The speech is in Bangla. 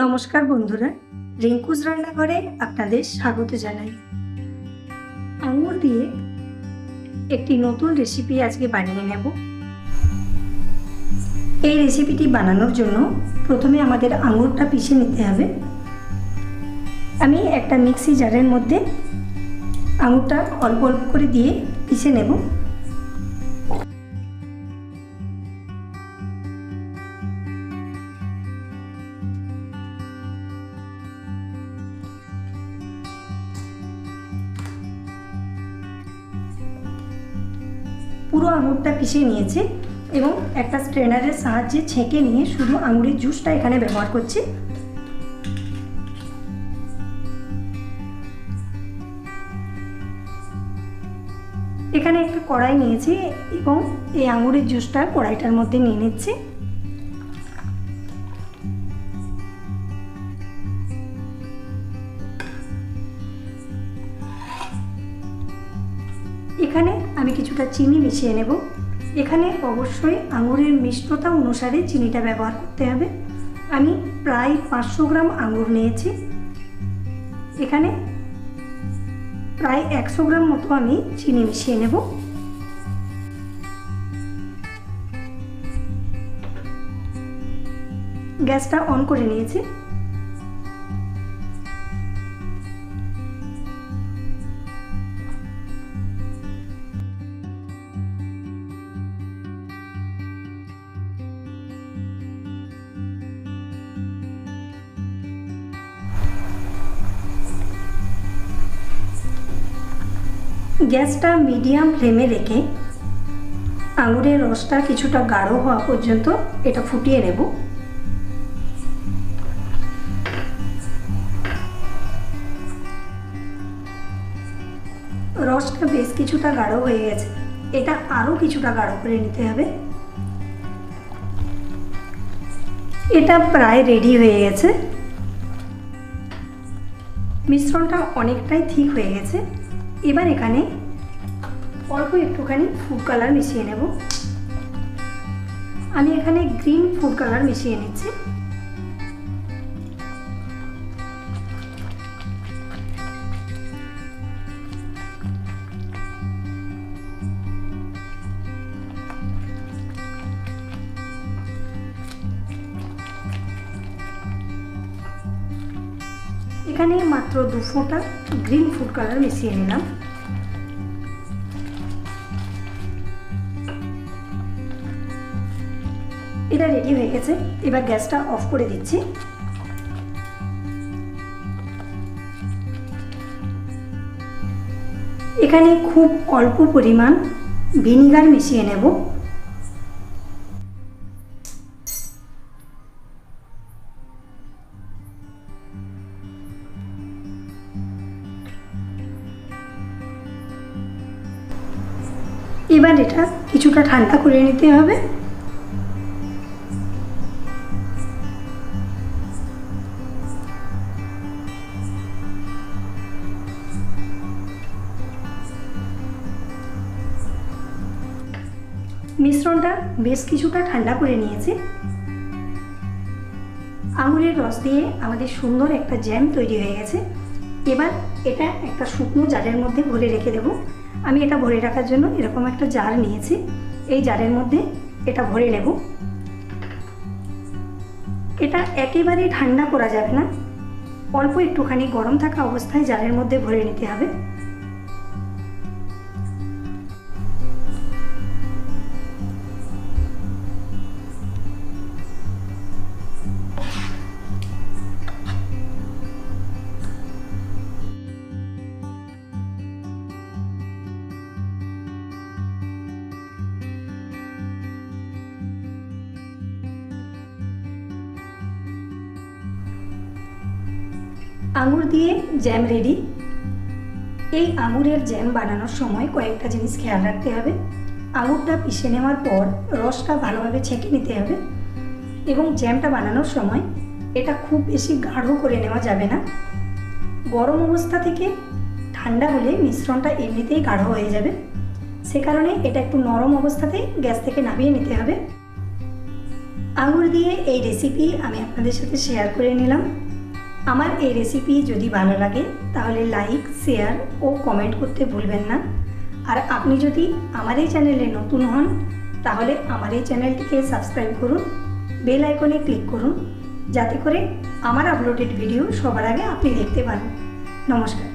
নমস্কার বন্ধুরা রিঙ্কুজ রান্নাঘরে আপনাদের স্বাগত জানাই। আঙুর দিয়ে একটি নতুন রেসিপি আজকে বানিয়ে নেব। এই রেসিপিটি বানানোর জন্য প্রথমে আমাদের আঙুরটা পিষে নিতে হবে। আমি একটা মিক্সি জারের মধ্যে আঙুরটা অল্প অল্প করে দিয়ে পিষে নেব। পুরো আঙুরটা পিষে নিয়েছে এবং একটা স্ট্রেনারের সাহায্যে ছেঁকে নিয়ে শুধু আঙুরের জুসটা এখানে ব্যবহার করছি। এখানে একটা কড়াই নিয়েছি এবং এই আঙুরের জুসটা কড়াইটার মধ্যে নিয়ে নিচ্ছি। এখানে আমি কিছুটা চিনি মিশিয়ে নেব। এখানে অবশ্যই আঙুরের মিষ্টতা অনুসারে চিনিটা ব্যবহার করতে হবে। আমি প্রায় পাঁচশো গ্রাম আঙুর নিয়েছি। এখানে প্রায় একশো গ্রাম মতো আমি চিনি মিশিয়ে নেব। গ্যাসটা অন করে নিয়েছি। গ্যাসটা মিডিয়াম ফ্লেমে রেখে আঙুরের রসটা কিছুটা গাঢ় হওয়া পর্যন্ত এটা ফুটিয়ে নেব। রসটা বেশ কিছুটা গাঢ় হয়ে গেছে। এটা আরও কিছুটা গাঢ় করে নিতে হবে। এটা প্রায় রেডি হয়ে গেছে। মিশ্রণটা অনেকটাই ঠিক হয়ে গেছে। এবার এখানে অল্প একটুখানি ফুড কালার মিশিয়ে নেব। আমি এখানে গ্রিন ফুড কালার মিশিয়ে নিচ্ছি। এখানে মাত্র দু ফোঁটা গ্রিন ফুড কালার মিশিয়ে নিলাম। এটা রেডি হয়ে গেছে। এবার গ্যাসটা অফ করে দিচ্ছি। এখানে খুব অল্প পরিমাণ ভিনিগার মিশিয়ে নেব। এবার এটা কিছুটা ঠান্ডা করে নিতে হবে। মিশ্রণটা বেশ কিছুটা ঠান্ডা করে নিয়েছে। আঙুরের রস দিয়ে আমাদের সুন্দর একটা জ্যাম তৈরি হয়ে গেছে। এবার এটা একটা শুকনো জারের মধ্যে ভরে রেখে দেব। আমি এটা ভরে রাখার জন্য এরকম একটা জার নিয়েছি। এই জারের মধ্যে এটা ভরে নেব। এটা একেবারে ঠান্ডা করা যাবে না। অল্প একটুখানি গরম থাকা অবস্থায় জারের মধ্যে ভরে নিতে হবে। আঙুর দিয়ে জ্যাম রেডি এই আঙুরের জ্যাম বানানোর সময় কয়েকটা জিনিস খেয়াল রাখতে হবে। আঙুরটা পিষে নেওয়ার পর রসটা ভালোভাবে ছেঁকে নিতে হবে এবং জ্যামটা বানানোর সময় এটা খুব বেশি গাঢ় করে নেওয়া যাবে না। গরম অবস্থা থেকে ঠান্ডা হলে মিশ্রণটা এমনিতেই গাঢ় হয়ে যাবে। সে কারণে এটা একটু নরম অবস্থাতেই গ্যাস থেকে নামিয়ে নিতে হবে। আঙুর দিয়ে এই রেসিপি আমি আপনাদের সাথে শেয়ার করে নিলাম। আমার এই রেসিপি যদি ভালো লাগে, তাহলে লাইক শেয়ার ও কমেন্ট করতে ভুলবেন না। আর আপনি যদি আমার এই চ্যানেলে নতুন হন, তাহলে আমার এই চ্যানেলটিকে সাবস্ক্রাইব করুন বেল আইকনে ক্লিক করুন, যাতে করে আমার আপলোডেড ভিডিও সবার আগে আপনি দেখতে পান নমস্কার।